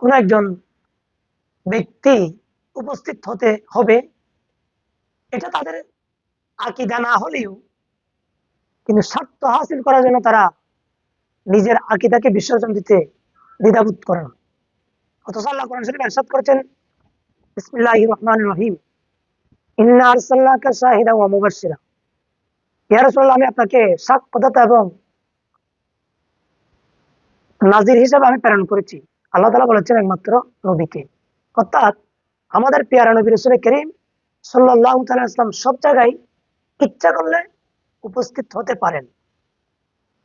কোন একজন ব্যক্তি উপস্থিত হতে হবে, এটা তাদের আকিদা না হলেও কিন্তু স্বার্থ হাসিল করার জন্য তারা নিজের আকিদাকে বিসর্জন দিতে দ্বিধাবোধ করেন। করেছেন, বিসমিল্লাহির রহমানির রহিম, ইন্না আরসালনাকা আমি আপনাকে সাক্ষ্যদাতা এবং নাজির হিসাবে আমি প্রেরণ করেছি। আল্লাহ তালা বলেছেন একমাত্র নবীকে। অর্থাৎ আমাদের পেয়ারা নবী রসুল করিম সাল্লাহ ইসলাম সব জায়গায় ইচ্ছা করলে উপস্থিত হতে পারেন।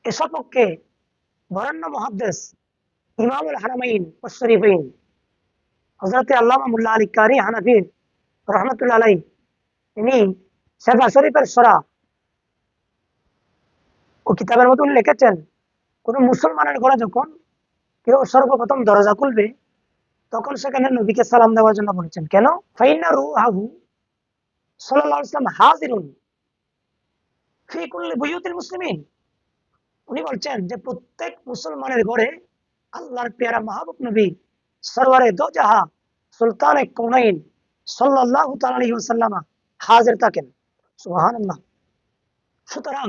এ সপক্ষে বরেণ্য মহাদ্দেশ ইমামুল হারামাইন ও হজরত আল্লাহ মুল্লা আলী কারি হানাফির রহমতুল্লাহ আলাই তিনি শেফা শরীফের সরা ও কিতাবের মতো উনি লিখেছেন, কোন মুসলমানের ঘরে যখন কেউ সর্বপ্রথম দরজা খুলবে, তখন সেখানে নবীকে সালাম দেওয়ার জন্য বলেছেন। কেন? হাহু হাজিরুন মুসলিমিন। উনি বলছেন যে প্রত্যেক মুসলমানের ঘরে আল্লাহর পেয়ারা মাহবুব নবী সরওয়ারে দো জাহা সুলতান কৌনাইন সাল্লাল্লাহু তাআলা হাজির থাকেন। সুতরাং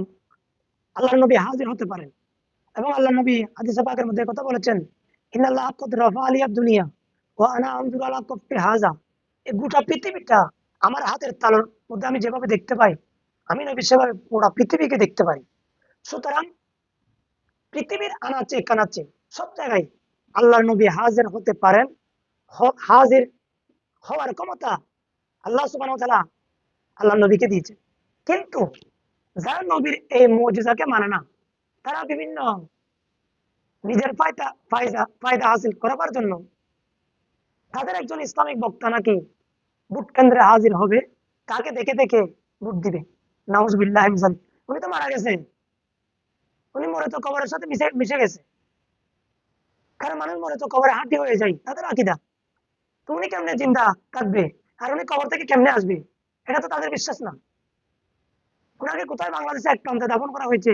আল্লাহর নবী হাজির হতে পারেন। এবং আল্লাহ নবী হাদিসে পাকের মধ্যে কথা বলেছেন, ইন্নাল্লাহ কদ রাফা আলী দুনিয়া ও আনা আনজুর আলা কফি হাজা এই গোটা পৃথিবীটা আমার হাতের তালুর মধ্যে আমি যেভাবে দেখতে পাই, আমি নবী সুতরাং পৃথিবীর আনাচে সব জায়গায় নবী হাজির হতে পারেন হাজির হওয়ার ক্ষমতা আল্লাহ তাআলা আল্লাহ নবীকে দিয়েছে কিন্তু যারা নবীর এই মৌজিজাকে মানে না। তারা বিভিন্ন নিজের ফায়দা ফায়দা ফায়দা হাসিল করার জন্য তাদের একজন ইসলামিক বক্তা নাকি ভোট কেন্দ্রে হাজির হবে, তাকে দেখে দেখে ভোট দিবে। নাউজবিল্লাহ উনি তো মারা গেছে। উনি মরে তো কবরের সাথে মিশে মিশে গেছে। কারণ মানুষ মরে তো কবরে হাঁটি হয়ে যায়। তাদের আকিদা। তো উনি কেমনে জিন্দা থাকবে আর উনি কবর থেকে কেমনে আসবে? এটা তো তাদের বিশ্বাস না। ওনাকে কোথায় বাংলাদেশে এক প্রান্তে দাফন করা হয়েছে?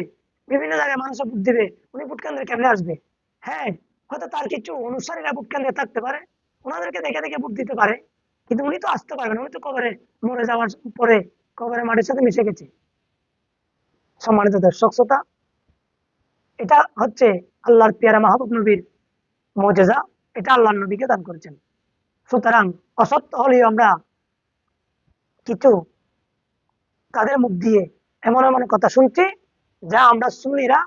বিভিন্ন জায়গায় মানুষ ভোট দিবে। উনি ভোট কেন্দ্রে কেমনে আসবে? হ্যাঁ হয়তো তার কিছু অনুসারীরা ভোট কেন্দ্রে থাকতে পারে। ওনাদেরকে দেখে দেখে ভোট দিতে পারে। কিন্তু উনি তো আসতে পারবেন উনি তো কবরে মরে যাওয়ার পরে কবরে মাটির সাথে মিশে গেছে। সম্মানিত দর্শক শ্রোতা, এটা হচ্ছে আল্লাহর পিয়ারা মাহবুব নবীর মজেজা এটা আল্লাহর নবীকে দান করেছেন। সুতরাং অসত্য হলেও আমরা কিছু তাদের মুখ দিয়ে এমন এমন কথা শুনছি, যা আমরা সুন্নিরা,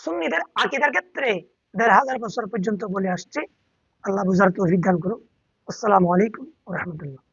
সুন্নিদের আকিদার ক্ষেত্রে দেড় হাজার বছর পর্যন্ত বলে আসছি। আল্লাহ বুঝার তৌফিক দান করুন আসসালামু আলাইকুম রহমতুল্লাহ।